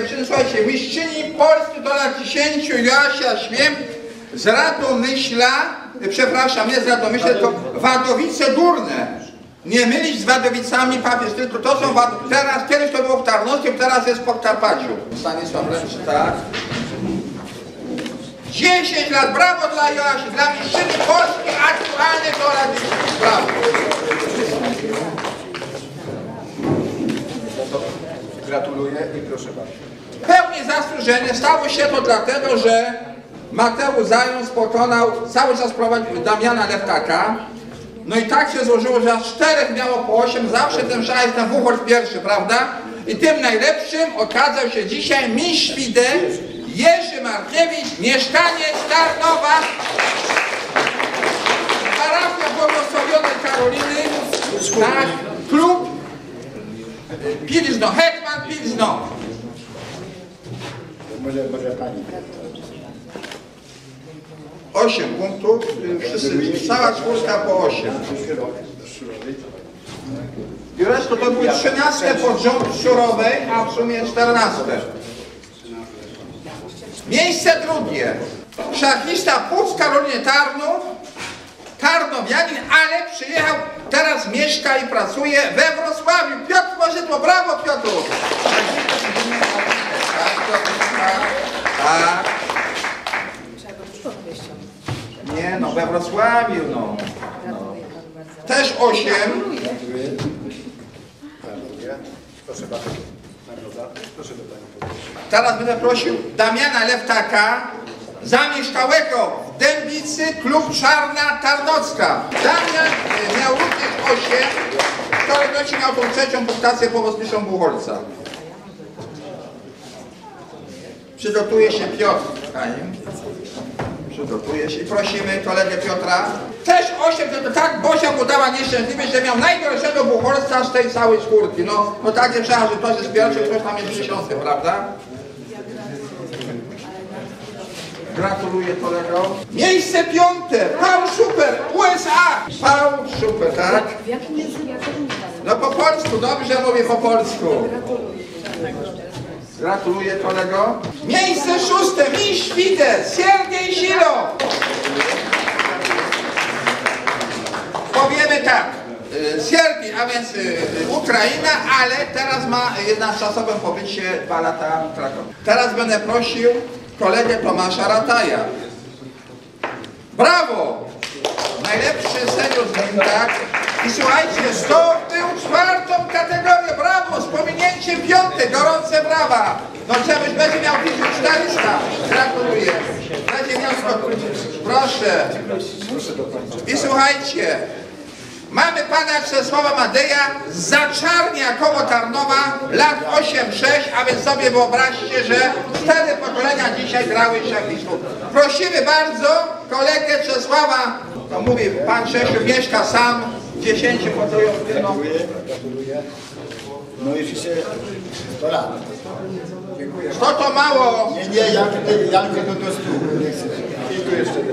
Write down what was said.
dziewczyny. Słuchajcie, mistrzyni Polski do lat 10, Joasia Śmiem z Radomyśla, przepraszam, nie z Radomyśla, to Wadowice Durne. Nie mylić z Wadowicami papież, tylko to są Wad... teraz, kiedyś to było w Tarnowskim, teraz jest w Podkarpaciu. Stanisław Lęczy, tak. 10 lat, brawo dla Joasi, dla mistrzyni Polski aktualnie do lat 10. Brawo. Gratuluję i proszę bardzo. Pełni zasłużenie stało się to dlatego, że Mateusz Zając pokonał, cały czas prowadził Damiana Leftaka. No i tak się złożyło, że aż czterech miało po osiem, zawsze ten szajs, ten Wuchor pierwszy, prawda? I tym najlepszym okazał się dzisiaj mistrz FIDE Jerzy Markiewicz, mieszkaniec Tarnowa, parafia błogosławionej Karoliny, tak, Pilzno, Hetman Pilzno. Może, może pani. 8 punktów, y, wszyscy, cała czwórka po 8. I resztą to były 13 pod rząd Szurowej, a w sumie 14. Miejsce drugie. Szachista Puc Karolinie Tarnów, Tarnowianin, ale przyjechał, teraz mieszka i pracuje we Wrocławiu. Piotr Możydło, brawo Piotr! Tak. Nie no, we Wrocławiu no. Też 8. Gratuluję. Gratuluję. Proszę bardzo. Teraz będę prosił Damiana Leftaka, zamieszkałego w Dębicy, klub Czarna Tarnocka. Y, miał również 8, w kolejności miał tą trzecią punktację po Wosmiszą Buchholca. Przygotuje się Piotr. Przygotuje się i prosimy kolegę Piotra. Też 8, to tak Bosia mu dała nieszczęśliwie, że miał najgorszego buchorca z tej całej czwórki. No, no tak nie trzeba, że ktoś jest pierwszy, ktoś tam jest dziesiąty, prawda? Gratuluję kolego. Miejsce piąte, Paul Super, USA. Paul Super, tak? W jakim języku? No po polsku, dobrze mówię po polsku. Gratuluję kolego. Miejsce szóste, mistrz Fidesz, Siergiej Silo. Powiemy tak, y, Siergiej, a więc y, Ukraina, ale teraz ma jednak czasowym pobycie dwa lata w Krakowie. Teraz będę prosił kolegę Tomasza Rataja. Brawo! Najlepszy senior tak? I słuchajcie, zdobył czwartą kategorię, brawo, z pominięciem piątej, gorące brawa. No czemuś będzie miał 1400, gratuluję. Będzie miał proszę. I słuchajcie, mamy pana Czesława Madeja z Zaczarnia koło Tarnowa, lat 8-6, a więc sobie wyobraźcie, że cztery pokolenia dzisiaj grały szachistów. Prosimy bardzo kolegę Czesława, to mówi pan Czesiu, mieszka sam, 10 pokoju, no. No i jeszcze 100 lat. to to mało, Nie, nie, ja tutaj, ja tylko do 100. Nie chcę.